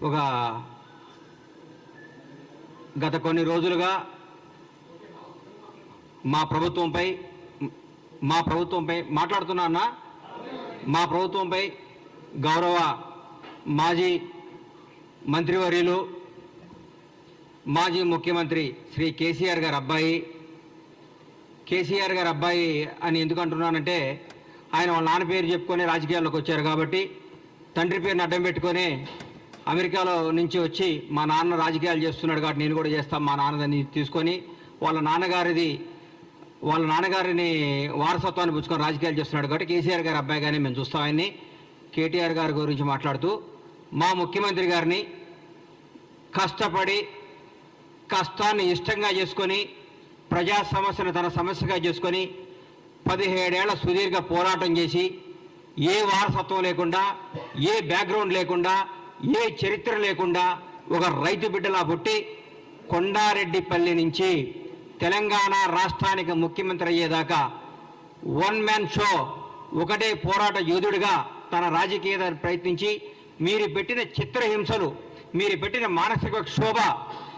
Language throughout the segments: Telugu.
ఒక గత కొన్ని రోజులుగా మా ప్రభుత్వంపై మా ప్రభుత్వంపై మాట్లాడుతున్నా అన్న మా ప్రభుత్వంపై గౌరవ మాజీ మంత్రివర్యులు మాజీ ముఖ్యమంత్రి శ్రీ కేసీఆర్ గారి అబ్బాయి కేసీఆర్ గారి అబ్బాయి అని ఎందుకు అంటున్నానంటే ఆయన వాళ్ళ నాన్న పేరు చెప్పుకొని రాజకీయాల్లోకి వచ్చారు కాబట్టి తండ్రి పేరుని అడ్డం పెట్టుకొని అమెరికాలో నుంచి వచ్చి మా నాన్న రాజకీయాలు చేస్తున్నాడు కాబట్టి నేను కూడా చేస్తాను. మా నాన్నదని తీసుకొని వాళ్ళ నాన్నగారిది వాళ్ళ నాన్నగారిని వారసత్వాన్ని పుచ్చుకొని రాజకీయాలు చేస్తున్నాడు కాబట్టి కేసీఆర్ గారి అబ్బాయి కానీ మేము చూస్తాం ఆయన్ని. కేటీఆర్ గారి గురించి మాట్లాడుతూ మా ముఖ్యమంత్రి గారిని కష్టపడి కష్టాన్ని ఇష్టంగా చేసుకొని ప్రజా సమస్యను తన సమస్యగా చేసుకొని పదిహేడేళ్ళ సుదీర్ఘ పోరాటం చేసి ఏ వారసత్వం లేకుండా ఏ బ్యాక్గ్రౌండ్ లేకుండా ఏ చరిత్ర లేకుండా ఒక రైతు బిడ్డలా పుట్టి కొండారెడ్డిపల్లి నుంచి తెలంగాణ రాష్ట్రానికి ముఖ్యమంత్రి అయ్యేదాకా వన్ మ్యాన్ షో ఒకటే పోరాట యోధుడిగా తన రాజకీయ ప్రయత్నించి మీరు పెట్టిన చిత్రహింసలు మీరు పెట్టిన మానసిక క్షోభ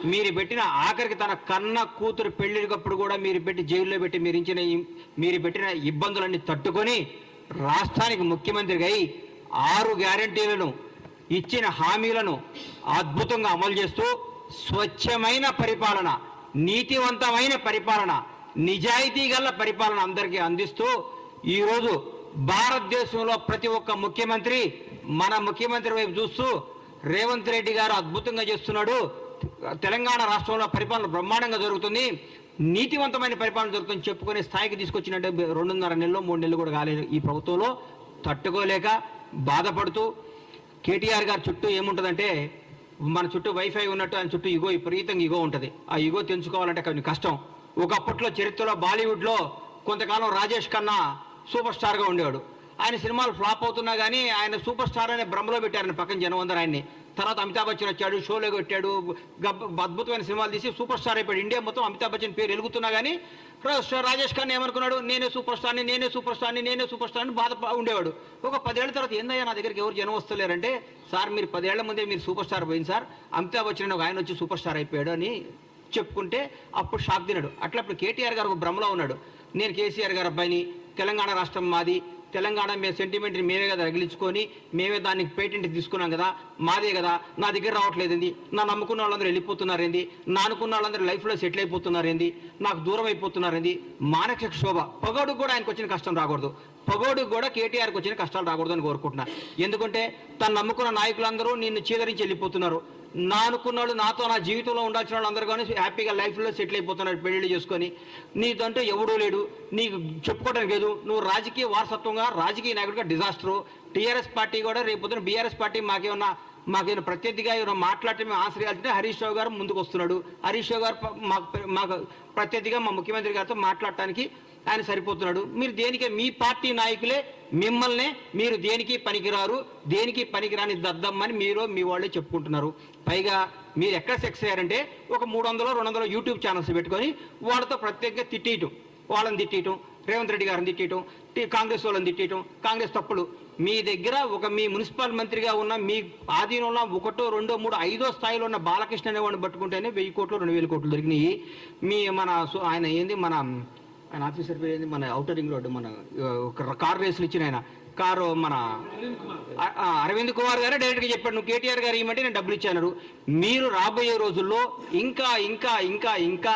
మీరు పెట్టిన ఆఖరికి తన కన్న కూతురు పెళ్ళికప్పుడు కూడా మీరు పెట్టి జైల్లో పెట్టి మీరు ఇచ్చిన మీరు పెట్టిన ఇబ్బందులన్నీ తట్టుకొని రాష్ట్రానికి ముఖ్యమంత్రిగా అయి ఆరు గ్యారంటీలను ఇచ్చిన హామీలను అద్భుతంగా అమలు చేస్తూ స్వచ్ఛమైన పరిపాలన నీతివంతమైన పరిపాలన నిజాయితీ గల పరిపాలన అందరికీ అందిస్తూ ఈరోజు భారతదేశంలో ప్రతి ఒక్క ముఖ్యమంత్రి మన ముఖ్యమంత్రి వైపు చూస్తూ రేవంత్ రెడ్డి గారు అద్భుతంగా చేస్తున్నాడు. తెలంగాణ రాష్ట్రంలో పరిపాలన బ్రహ్మాండంగా జరుగుతుంది. నీతివంతమైన పరిపాలన జరుగుతుంది చెప్పుకునే స్థాయికి తీసుకొచ్చినట్టే రెండున్నర నెలలు మూడు నెలలు కూడా కాలేదు ఈ ప్రభుత్వంలో. తట్టుకోలేక బాధపడుతూ కేటీఆర్ గారి చుట్టూ ఏముంటుందంటే మన చుట్టూ వైఫై ఉన్నట్టు ఆయన చుట్టూ ఇగో విపరీతంగా ఇగో ఉంటుంది. ఆ ఇగో తెంచుకోవాలంటే కొంచెం కష్టం. ఒకప్పట్లో చరిత్రలో బాలీవుడ్లో కొంతకాలం రాజేష్ ఖన్నా సూపర్ స్టార్గా ఉండేవాడు. ఆయన సినిమాలు ఫ్లాప్ అవుతున్నా కానీ ఆయన సూపర్ స్టార్ అనే భ్రమలో పెట్టారు పక్కన జనవందరాయన్ని ఆయన్ని. తర్వాత అమితాబ్ బచ్చన్ వచ్చాడు షోలో కొట్టాడు గబ్బ- అద్భుతమైన సినిమాలు తీసి సూపర్ స్టార్ అయిపోయాడు. ఇండియా మొత్తం అమితాబ్ బచ్చన్ పేరు వెలుగుతున్నా కానీ రాజేష్ ఖాన్ ఏమనుకున్నాడు? నేనే సూపర్ స్టార్ని నేనే సూపర్ స్టార్ని నేనే సూపర్ స్టార్ని బాధ ఉండేవాడు. ఒక పదేళ్ళ తర్వాత ఏందయ్యా నా దగ్గరికి ఎవరు జనం వస్తలేరంటే సార్ మీరు పదేళ్ళ ముందే మీరు సూపర్ స్టార్ పోయింది సార్ అమితాబ్ బచ్చన్ ఒక ఆయన వచ్చి సూపర్ స్టార్ అయిపోయాడు అని చెప్పుకుంటే అప్పుడు షాక్ తిన్నాడు అట్లా ఇప్పుడు కేటీఆర్ గారు ఒక భ్రమలో ఉన్నాడు. నేను కేసీఆర్ గారు అబ్బాయిని తెలంగాణ రాష్ట్రం మాది తెలంగాణ మేము సెంటిమెంట్ని మేమే కదా రగిలించుకొని మేమే దానికి పేటెంట్ తీసుకున్నాం కదా మాదే కదా నా దగ్గర రావట్లేదు ఏంది నా నమ్ముకున్న వాళ్ళందరూ వెళ్ళిపోతున్నారేంది నా అనుకున్న వాళ్ళందరూ లైఫ్లో సెటిల్ అయిపోతున్నారేంది నాకు దూరం అయిపోతున్నారేంది మానసిక శోభ పొగోడు కూడా ఆయనకు వచ్చిన కష్టం రాకూడదు. పొగోడు కూడా కేటీఆర్కి వచ్చిన కష్టాలు రాకూడదు అని కోరుకుంటున్నా. ఎందుకంటే తను నమ్ముకున్న నాయకులందరూ నిన్ను చీదరించి వెళ్ళిపోతున్నారు. నా అనుకున్న వాళ్ళు నాతో నా జీవితంలో ఉండాల్సిన వాళ్ళు అందరూ కానీ హ్యాపీగా లైఫ్లో సెటిల్ అయిపోతున్నారు పెళ్ళిళ్ళు చేసుకొని. నీదంటే ఎవడూ లేడు. నీకు చెప్పుకోవడానికి లేదు. నువ్వు రాజకీయ వారసత్వంగా రాజకీయ నాయకుడిగా డిజాస్టరు. టీఆర్ఎస్ పార్టీ కూడా రేపు బీఆర్ఎస్ పార్టీ మాకేమన్నా మాకేమైనా ప్రత్యర్థిగా ఏమైనా మాట్లాడటం మేము ఆశ్రయాల్సింటే హరీష్ రావు గారు ముందుకు వస్తున్నాడు హరీష్ రావు గారు మాకు మాకు ప్రత్యర్థిగా మా ముఖ్యమంత్రి గారితో మాట్లాడటానికి ఆయన సరిపోతున్నాడు. మీరు దేనికి మీ పార్టీ నాయకులే మిమ్మల్నే మీరు దేనికి పనికిరారు దేనికి పనికిరాని దద్దమ్మని మీరు మీ వాళ్ళే చెప్పుకుంటున్నారు. పైగా మీరు ఎక్కడ సెక్స్ అయ్యారంటే ఒక మూడు వందలు రెండు వందలు యూట్యూబ్ ఛానల్స్ పెట్టుకొని వాళ్ళతో ప్రత్యేకంగా తిట్టేయటం. వాళ్ళని తిట్టేయటం రేవంత్ రెడ్డి గారిని తిట్టేయటం కాంగ్రెస్ వాళ్ళని తిట్టేయటం కాంగ్రెస్ తప్పులు. మీ దగ్గర ఒక మీ మున్సిపల్ మంత్రిగా ఉన్న మీ ఆధీనంలో ఒకటో రెండో మూడు ఐదో స్థాయిలో ఉన్న బాలకృష్ణ అనేవాడిని పట్టుకుంటేనే వెయ్యి కోట్లు రెండు వేల కోట్లు దొరికినాయి. మీ మన ఆయన ఏంది? మన ఆయన ఆఫీసర్ పేరు ఏంది? మన అవుటర్ రింగ్ రోడ్డు మన ఒక కార్ రేసులు ఇచ్చిన ఆయన. కారు మన అరవింద్ కుమార్ గారే డైరెక్ట్గా చెప్పాడు నువ్వు కేటీఆర్ గారు ఇవ్వమంటే నేను డబ్బులు ఇచ్చాను మీరు రాబోయే రోజుల్లో ఇంకా ఇంకా ఇంకా ఇంకా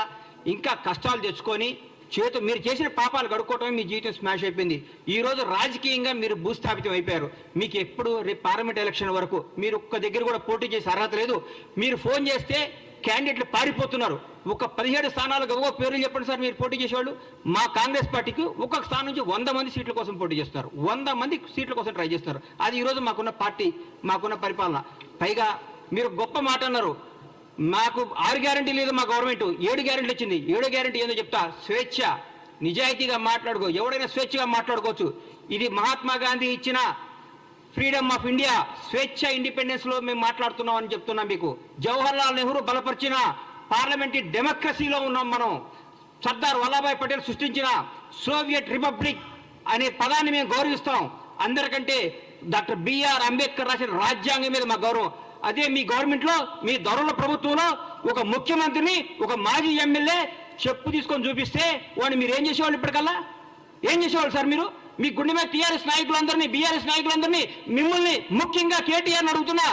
ఇంకా కష్టాలు తెచ్చుకొని చేతు మీరు చేసిన పాపాలు కడుక్కోవటమే మీ జీవితం స్మాష్ అయిపోయింది. ఈ రోజు రాజకీయంగా మీరు భూస్థాపితం అయిపోయారు. మీకు ఎప్పుడు రేపు పార్లమెంట్ ఎలక్షన్ వరకు మీరు ఒక్క దగ్గర కూడా పోటీ చేసే అర్హత లేదు. మీరు ఫోన్ చేస్తే క్యాండిడేట్లు పారిపోతున్నారు. ఒక పదిహేడు స్థానాలకు ఒక పేర్లు చెప్పండి సార్ మీరు పోటీ చేసేవాళ్ళు. మా కాంగ్రెస్ పార్టీకి ఒక్కొక్క స్థానం నుంచి వంద మంది సీట్ల కోసం పోటీ చేస్తారు. వంద మంది సీట్ల కోసం ట్రై చేస్తారు. అది ఈరోజు మాకున్న పార్టీ మాకున్న పరిపాలన. పైగా మీరు గొప్ప మాట అన్నారు. మాకు ఆరు గ్యారంటీ లేదు మా గవర్నమెంట్. ఏడు గ్యారంటీ వచ్చింది. ఏడో గ్యారంటీ ఏందో చెప్తా. స్వేచ్ఛ. నిజాయితీగా మాట్లాడుకో. ఎవడైనా స్వేచ్ఛగా మాట్లాడుకోవచ్చు. ఇది మహాత్మా గాంధీ ఇచ్చిన ఫ్రీడమ్ ఆఫ్ ఇండియా స్వేచ్ఛ ఇండిపెండెన్స్లో మేము మాట్లాడుతున్నాం అని చెప్తున్నాం మీకు. జవహర్ లాల్ నెహ్రూ బలపరిచిన పార్లమెంటరీ డెమోక్రసీలో ఉన్నాం మనం. సర్దార్ వల్లభాయ్ పటేల్ సృష్టించిన సోవియట్ రిపబ్లిక్ అనే పదాన్ని మేము గౌరవిస్తాం. అందరికంటే డాక్టర్ బిఆర్ అంబేద్కర్ రాసిన రాజ్యాంగం మీద మా గౌరవం. అదే మీ గవర్నమెంట్లో మీ దొరల ప్రభుత్వంలో ఒక ముఖ్యమంత్రిని ఒక మాజీ ఎమ్మెల్యే చెప్పు తీసుకొని చూపిస్తే వాడిని మీరు ఏం చేసేవాళ్ళు ఇప్పటికల్లా? ఏం చేసేవాళ్ళు సార్ మీరు? మీ గుండె మీద టీఆర్ఎస్ నాయకులందరినీ బీఆర్ఎస్ నాయకులందరినీ మిమ్మల్ని ముఖ్యంగా కేటీఆర్ అడుగుతున్నా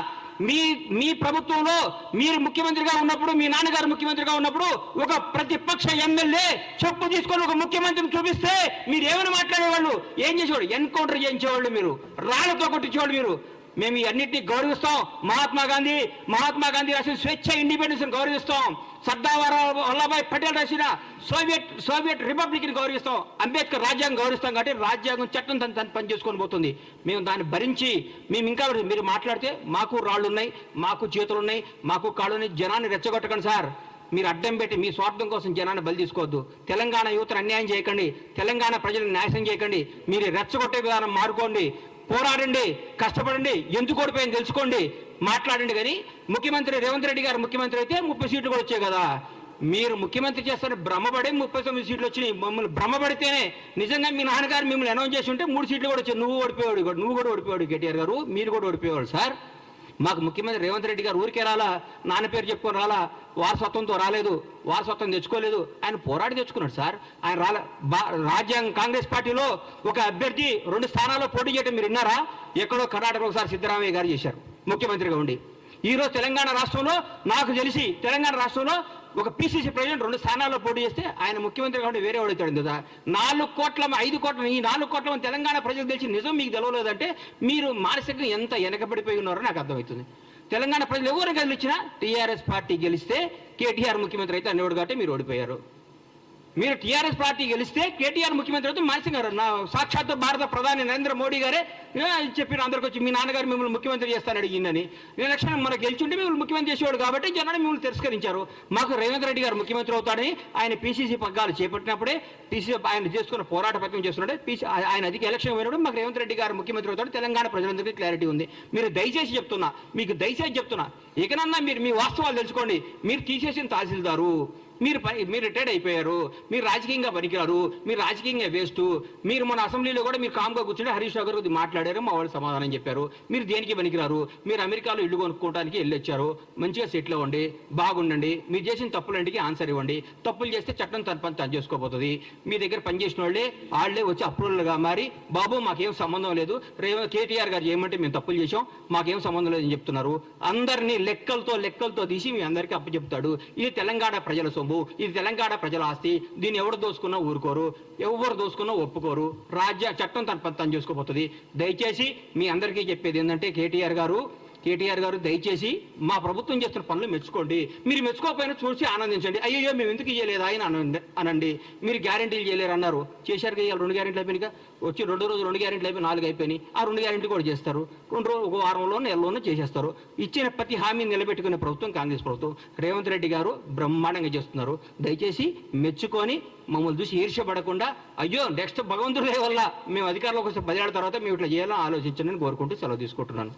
మీ మీ ప్రభుత్వంలో మీరు ముఖ్యమంత్రిగా ఉన్నప్పుడు మీ నాన్నగారు ముఖ్యమంత్రిగా ఉన్నప్పుడు ఒక ప్రతిపక్ష ఎమ్మెల్యే చెప్పు తీసుకొని ఒక ముఖ్యమంత్రిని చూపిస్తే మీరు ఏమైనా మాట్లాడేవాళ్ళు? ఏం చేసేవాళ్ళు? ఎన్కౌంటర్ చేయించేవాళ్ళు మీరు రాళ్ళతో కొట్టించేవాళ్ళు మీరు. మేము ఇవన్నింటినీ గౌరవిస్తాం. మహాత్మా గాంధీ మహాత్మా గాంధీ రాసిన స్వేచ్ఛ ఇండిపెండెన్స్ గౌరవిస్తాం. సర్దార్ వల్లభాయ్ పటేల్ రాసిన సోవియట్ సోవియట్ రిపబ్లిక్ని గౌరవిస్తాం. అంబేద్కర్ రాజ్యాంగం గౌరవిస్తాం కాబట్టి రాజ్యాంగం చట్టం తను తను పని చేసుకొని పోతుంది. మేము దాన్ని భరించి మేము ఇంకా మీరు మాట్లాడితే మాకు రాళ్ళు ఉన్నాయి మాకు చేతులు ఉన్నాయి మాకు కాళ్ళు ఉన్నాయి జనాన్ని రెచ్చగొట్టకండి సార్. మీరు అడ్డం పెట్టి మీ స్వార్థం కోసం జనాన్ని బలి తీసుకోవద్దు. తెలంగాణ యువతను అన్యాయం చేయకండి. తెలంగాణ ప్రజలను నాశనం చేయకండి. మీరు రెచ్చగొట్టే విధానం మారుకోండి. పోరాడండి కష్టపడండి ఎందుకు ఓడిపోయింది తెలుసుకోండి మాట్లాడండి కానీ ముఖ్యమంత్రి రేవంత్ రెడ్డి గారు ముఖ్యమంత్రి అయితే ముప్పై సీట్లు కూడా వచ్చాయి కదా. మీరు ముఖ్యమంత్రి చేస్తారని భ్రమపడి ముప్పై తొమ్మిది సీట్లు వచ్చినాయి. మమ్మల్ని భ్రమపడితేనే నిజంగా మీ నాన్నగారు మిమ్మల్ని అనౌన్స్ చేసి ఉంటే మూడు సీట్లు కూడా వచ్చాయి. నువ్వు ఓడిపోయాడు నువ్వు కూడా ఓడిపోయాడు కేటీఆర్ గారు మీరు కూడా ఓడిపోయేవాడు సార్. మాకు ముఖ్యమంత్రి రేవంత్ రెడ్డి గారు ఊరికే రాలా నాన్న పేరు చెప్పుకొని రాలా వారసత్వంతో రాలేదు వారసత్వం తెచ్చుకోలేదు ఆయన పోరాడి తెచ్చుకున్నాడు సార్. ఆయన రాలే బా- రాజ్యాంగ కాంగ్రెస్ పార్టీలో ఒక అభ్యర్థి రెండు స్థానాల్లో పోటీ చేయడం మీరు విన్నారా? ఎక్కడో కర్ణాటకలో ఒకసారి సిద్ధరామయ్య గారు చేశారు ముఖ్యమంత్రిగా ఉండి. ఈ రోజు తెలంగాణ రాష్ట్రంలో నాకు తెలిసి తెలంగాణ రాష్ట్రంలో ఒక పిసిసి ప్రెసిడెంట్ రెండు స్థానాల్లో పోటీ చేస్తే ఆయన ముఖ్యమంత్రి కాబట్టి వేరే వాడుతాడు కదా నాలుగు కోట్ల ఐదు కోట్ల ఈ నాలుగు కోట్ల తెలంగాణ ప్రజలకు తెలిసి నిజం మీకు తెలవలేదంటే మీరు మానసికంగా ఎంత వెనకబడిపోయి ఉన్నారో నాకు అర్థమవుతుంది. తెలంగాణ ప్రజలు ఎవరు గెలిచినా టీఆర్ఎస్ పార్టీ గెలిస్తే కేటీఆర్ ముఖ్యమంత్రి అయితే అనేవాడు కాబట్టి మీరు ఓడిపోయారు. మీరు టీఆర్ఎస్ పార్టీ గెలిస్తే కేటీఆర్ ముఖ్యమంత్రి అయితే మానసింగ్ గారు. నా సాక్షాత్ భారత ప్రధాని నరేంద్ర మోడీ గారే చెప్పిన అందరికి వచ్చి మీ నాన్నగారు మిమ్మల్ని ముఖ్యమంత్రి చేస్తాను అడిగిందని. ఎలక్షన్ మనకు మన గెలిచుంటే మిమ్మల్ని ముఖ్యమంత్రి చేసేవాడు కాబట్టి జనాన్ని మిమ్మల్ని తిరస్కరించారు. మాకు రేవంత్ రెడ్డి గారు ముఖ్యమంత్రి అవుతాడని ఆయన పీసీసీ పగ్గాలు చేపట్టినప్పుడే పీసీ ఆయన చేసుకున్న పోరాట పథకం చేస్తున్నాడే. పీసీ ఆయన అధిక ఎలక్షన్ పోయినప్పుడు మాకు రేవంత్ రెడ్డి గారు ముఖ్యమంత్రి అవుతాడు. తెలంగాణ ప్రజలందరికీ క్లారిటీ ఉంది. మీరు దయచేసి చెప్తున్నా మీకు దయచేసి చెప్తున్నా ఇకనన్నా మీరు మీ వాస్తవాలు తెలుసుకోండి. మీరు తీసేసిన తహసీల్దారు మీరు పని మీరు రిటైర్డ్ అయిపోయారు మీరు రాజకీయంగా పనికిరారు మీరు రాజకీయంగా వేస్ట్ మీరు మన అసెంబ్లీలో కూడా మీరు కామ్గా కూర్చుంటే హరీష్ రావు గారు కొద్దిగా మాట్లాడారు మా వాళ్ళు సమాధానం చెప్పారు. మీరు దేనికి పనికిరారు? మీరు అమెరికాలో ఇల్లు కొనుక్కోవడానికి వెళ్ళొచ్చారు మంచిగా సెటిల్ అవ్వండి బాగుండండి మీరు చేసిన తప్పులంటికి ఆన్సర్ ఇవ్వండి. తప్పులు చేస్తే చట్టం తన పని తను చేసుకోబోతుంది. మీ దగ్గర పనిచేసిన వాళ్ళే వాళ్ళే వచ్చి అప్రూవల్గా మారి బాబు మాకేం సంబంధం లేదు. రేవ కేటీఆర్ గారు చేయమంటే మేము తప్పులు చేసాం మాకేం సంబంధం లేదని చెప్తున్నారు. అందరినీ లెక్కలతో లెక్కలతో తీసి మీ అందరికీ అప్పచెప్తాడు. ఇది తెలంగాణ ప్రజల సొమ్ము. ఇది తెలంగాణ ప్రజల ఆస్తి. దీన్ని ఎవరు దోసుకున్నా ఊరుకోరు. ఎవరు దోసుకున్నా ఒప్పుకోరు. రాజ్య చట్టం తన పని తను చేసుకోబోతుంది దయచేసి మీ అందరికీ చెప్పేది ఏంటంటే కేటీఆర్ గారు కేటీఆర్ గారు దయచేసి మా ప్రభుత్వం చేస్తున్న పనులు మెచ్చుకోండి. మీరు మెచ్చుకోకపోయినా చూసి ఆనందించండి. అయ్యో మేము ఎందుకు ఇవ్వలేదు అని అనండి అనండి. మీరు గ్యారెంటీలు చేయలేరు అన్నారు. చేశారు కదా ఇవాళ రెండు గ్యారెంటీలు అయిపోయినాక వచ్చి రెండు రోజులు రెండు గ్యారెంటీలు అయిపోయి నాలుగు అయిపోయినాయి. ఆ రెండు గ్యారెంటీ కూడా చేస్తారు. రెండు రోజులు ఒక వారంలో నెలలోనూ చేసేస్తారు. ఇచ్చిన ప్రతి హామీని నిలబెట్టుకునే ప్రభుత్వం కాంగ్రెస్ ప్రభుత్వం. రేవంత్ రెడ్డి గారు బ్రహ్మాండంగా చేస్తున్నారు. దయచేసి మెచ్చుకొని మమ్మల్ని చూసి ఈర్ష్యపడకుండా అయ్యో నెక్స్ట్ భగవంతుడే వల్ల మేము అధికారంలోకి వస్తే పదేళ్ళ తర్వాత మేము ఇట్లా చేయాలని ఆలోచించండి కోరుకుంటూ సెలవు తీసుకుంటున్నాను.